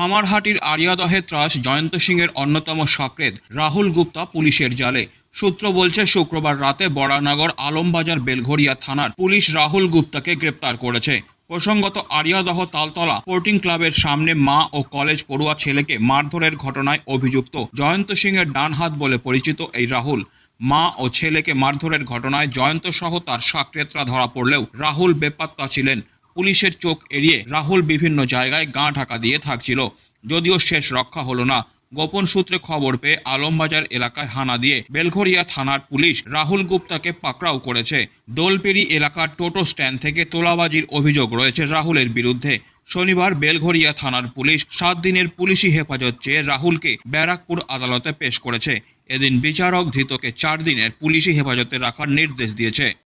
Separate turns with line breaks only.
কামারহাটির আরিয়াদহে ত্রাস জয়ন্ত সিংয়ের অন্যতম সাকরেদ রাহুল গুপ্তা পুলিশের জালে। সূত্র বলছে, শুক্রবার রাতে বড়ানগর আলমবাজার বেলঘরিয়া থানার পুলিশ রাহুল গুপ্তাকে গ্রেপ্তার করেছে। প্রসঙ্গত, আরিয়াদহ তালতলা স্পোর্টিং ক্লাবের সামনে মা ও কলেজ পড়ুয়া ছেলেকে মারধরের ঘটনায় অভিযুক্ত জয়ন্ত সিংয়ের ডান হাত বলে পরিচিত এই রাহুল। মা ও ছেলেকে মারধরের ঘটনায় জয়ন্ত সহ তার সাকরেতরা ধরা পড়লেও রাহুল বেপাত্তা ছিলেন পুলিশের চোখ এড়িয়ে রাহুল বিভিন্ন জায়গায় গা ঢাকা দিয়ে থাকছিল। যদিও শেষ রক্ষা হলো না। গোপন সূত্রে খবর পেয়ে আলমবাজার এলাকায় হানা দিয়ে বেলঘরিয়া থানার পুলিশ রাহুল গুপ্তাকে পাকড়াও করেছে। দোলপেরি এলাকার টোটো স্ট্যান্ড থেকে তোলাবাজির অভিযোগ রয়েছে রাহুলের বিরুদ্ধে। শনিবার বেলঘরিয়া থানার পুলিশ সাত দিনের পুলিশি হেফাজত চেয়ে রাহুলকে ব্যারাকপুর আদালতে পেশ করেছে। এদিন বিচারক ধৃতকে চার দিনের পুলিশি হেফাজতে রাখার নির্দেশ দিয়েছে।